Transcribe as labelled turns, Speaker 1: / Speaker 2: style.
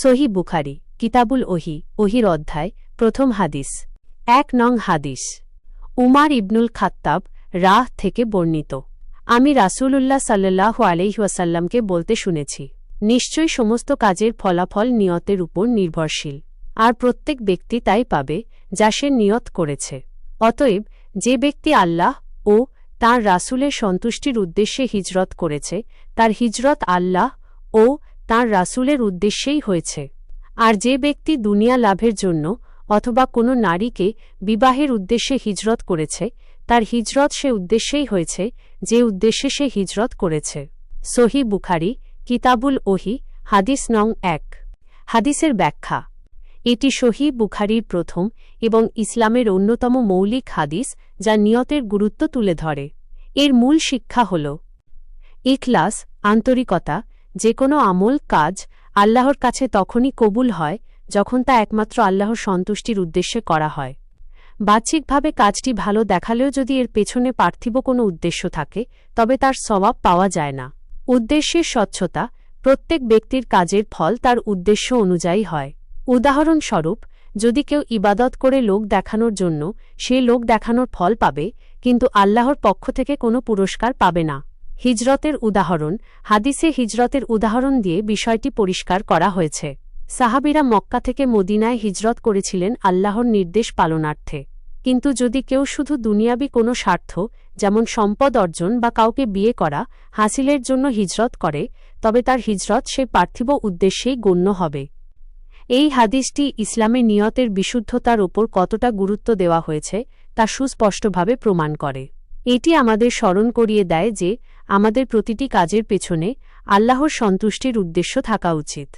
Speaker 1: সহি বুখারি, কিতাবুল ওহি, ওহির অধ্যায়, প্রথম হাদিস। এক নং হাদিস। উমার ইবনুল খাত্তাব রাহ থেকে বর্ণিত। আমি রাসূলুল্লাহ সাল্লাহ আলহিহাসাল্লামকে বলতে শুনেছি, নিশ্চয়ই সমস্ত কাজের ফলাফল নিয়তের উপর নির্ভরশীল। আর প্রত্যেক ব্যক্তি তাই পাবে, যা সে নিয়ত করেছে। অতএব, যে ব্যক্তি আল্লাহ ও তাঁর রাসূলের সন্তুষ্টির উদ্দেশ্যে হিজরত করেছে, তার হিজরত আল্লাহ ও তাঁর রাসুলের উদ্দেশ্যেই হয়েছে। আর যে ব্যক্তি দুনিয়া লাভের জন্য অথবা কোনো নারীকে বিবাহের উদ্দেশ্যে হিজরত করেছে, তার হিজরত সে উদ্দেশ্যেই হয়েছে, যে উদ্দেশ্যে সে হিজরত করেছে। সহি বুখারি, কিতাবুল ওহি, হাদিস নং এক। হাদিসের ব্যাখ্যা। এটি সহি বুখারির প্রথম এবং ইসলামের অন্যতম মৌলিক হাদিস যা নিয়তের গুরুত্ব তুলে ধরে। এর মূল শিক্ষা হল ইখলাস, আন্তরিকতা যে কোনো আমল, কাজ আল্লাহর কাছে তখনই কবুল হয় যখন তা একমাত্র আল্লাহর সন্তুষ্টির উদ্দেশ্যে করা হয়। বাহ্যিকভাবে কাজটি ভালো দেখালেও যদি এর পেছনে পার্থিব কোনো উদ্দেশ্য থাকে, তবে তার স্বভাব পাওয়া যায় না। উদ্দেশ্যের স্বচ্ছতা প্রত্যেক ব্যক্তির কাজের ফল তার উদ্দেশ্য অনুযায়ী হয়। উদাহরণস্বরূপ, যদি কেউ ইবাদত করে লোক দেখানোর জন্য, সে লোক দেখানোর ফল পাবে, কিন্তু আল্লাহর পক্ষ থেকে কোনো পুরস্কার পাবে না। হিজরতের উদাহরণ, হাদিসে হিজরতের উদাহরণ দিয়ে বিষয়টি পরিষ্কার করা হয়েছে। সাহাবিরা মক্কা থেকে মদিনায় হিজরত করেছিলেন আল্লাহর নির্দেশ পালনার্থে। কিন্তু যদি কেউ শুধু দুনিয়াবি কোনো স্বার্থ, যেমন সম্পদ অর্জন বা কাউকে বিয়ে করা, হাসিলের জন্য হিজরত করে, তবে তার হিজরত সে পার্থিব উদ্দেশ্যেই গণ্য হবে। এই হাদিসটি ইসলামে নিয়তের বিশুদ্ধতার ওপর কতটা গুরুত্ব দেওয়া হয়েছে, তা সুস্পষ্টভাবে প্রমাণ করে। এটি আমাদের স্মরণ করিয়ে দেয় যে আমাদের প্রতিটি কাজের পেছনে আল্লাহর সন্তুষ্টির উদ্দেশ্য থাকা উচিত।